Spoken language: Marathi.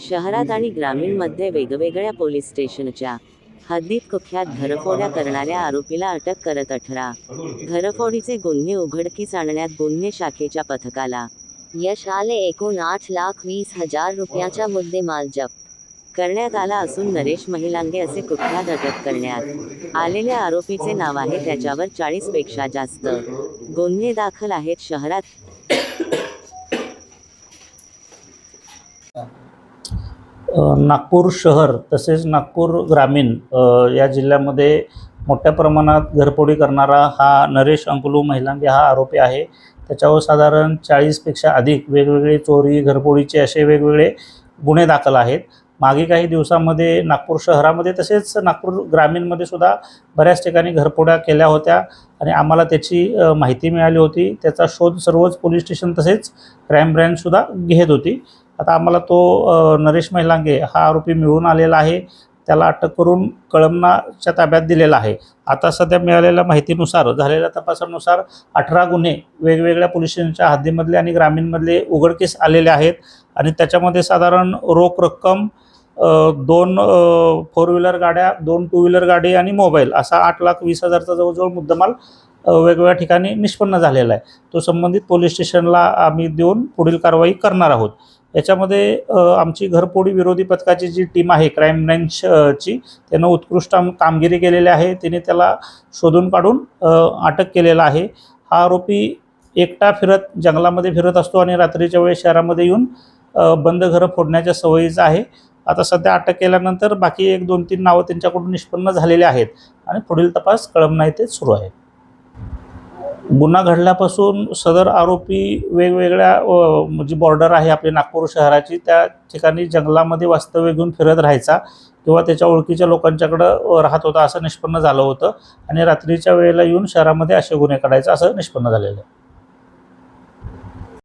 शहरात आणि ग्रामीणमध्ये वेगवेगळ्या पोलीस स्टेशनच्या हद्दीत कुख्यात घरफोड्या करणाऱ्या आरोपीला अटक करत अठरा. घरफोडीचे गुन्हे उघडकीस आणण्यात गुन्हे शाखेच्या पथकाला यश आले एकूण आठ लाख वीस हजार रुपयाचा मुद्देमाल जप्त करण्यात आला असून नरेश महिलांगे असे कुख्यात अटक करण्यात आलेल्या आरोपीचे नाव आहे त्याच्यावर चाळीसपेक्षा जास्त गुन्हे दाखल आहेत शहरात. नागपूर शहर तसेच नागपूर ग्रामीण या जिल्ह्यामध्ये मोठ्या प्रमाणात घरफोडी करणारा हा नरेश अंकुलू महिलांगे हा आरोपी आहे. त्याच्यावर साधारण चाळीसपेक्षा अधिक वेगवेगळे चोरी घरफोडीचे असे वेगवेगळे गुन्हे दाखल आहेत. मागे काही दिवसामध्ये नागपूर शहरामध्ये तसेच नागपूर ग्रामीणमध्ये सुद्धा बऱ्याच ठिकाणी घरफोड्या केल्या होत्या आणि आम्हाला त्याची माहिती मिळाली होती. त्याचा शोध सर्वच पोलीस स्टेशन तसेच क्राईम ब्रँचसुद्धा घेत होती. आता आम्हाला तो नरेश महिलांगे हा आरोपी मिळून आलेला आहे. त्याला अटक करून कळमनाच्या ताब्यात दिलेला आहे. आता सध्या मिळालेल्या माहितीनुसार झालेल्या तपासानुसार अठरा गुन्हे वेगवेगळ्या पोलीस स्टेशनच्या हद्दीमधले आणि ग्रामीणमधले उघडकीस आलेले आहेत. आणि त्याच्यामध्ये साधारण रोख रक्कम दोन फोर व्हीलर गाड्या दोन टू व्हीलर गाडी आणि मोबाईल असा आठ लाख वीस हजारचा जवळजवळ मुद्दामाल वेगवेगळ्या ठिकाणी निष्पन्न झालेला आहे. तो संबंधित पोलीस स्टेशनला आम्ही देऊन पुढील कारवाई करणार आहोत. याच्यामध्ये आमची घरपोडी विरोधी पथकाची जी टीम आहे क्राईम ब्रँच ची त्यानं उत्कृष्ट कामगिरी केलेली आहे. तिने त्याला शोधून काढून अटक केलेला आहे. हा आरोपी एकटा फिरत जंगलामध्ये फिरत असतो आणि रात्रीच्या वेळेस शहरामध्ये येऊन बंद घरं फोडण्याच्या सवयीचा आहे. आता सध्या अटक केल्यानंतर बाकी एक दोन तीन नावं त्यांच्याकडून निष्पन्न झालेली आहेत आणि पुढील तपास कळमना येथे सुरू आहे गुन्हा घडल्यापासून सदर आरोपी वेगवेगळ्या म्हणजे बॉर्डर आहे आपली नागपूर शहराची त्या ठिकाणी जंगलामध्ये वास्तव्य घेऊन फिरत राहायचा किंवा त्याच्या ओळखीच्या लोकांच्याकडं राहत होता असं निष्पन्न झालं होतं आणि रात्रीच्या वेळेला येऊन शहरामध्ये असे गुन्हे काढायचं असं निष्पन्न झालेलं आहे.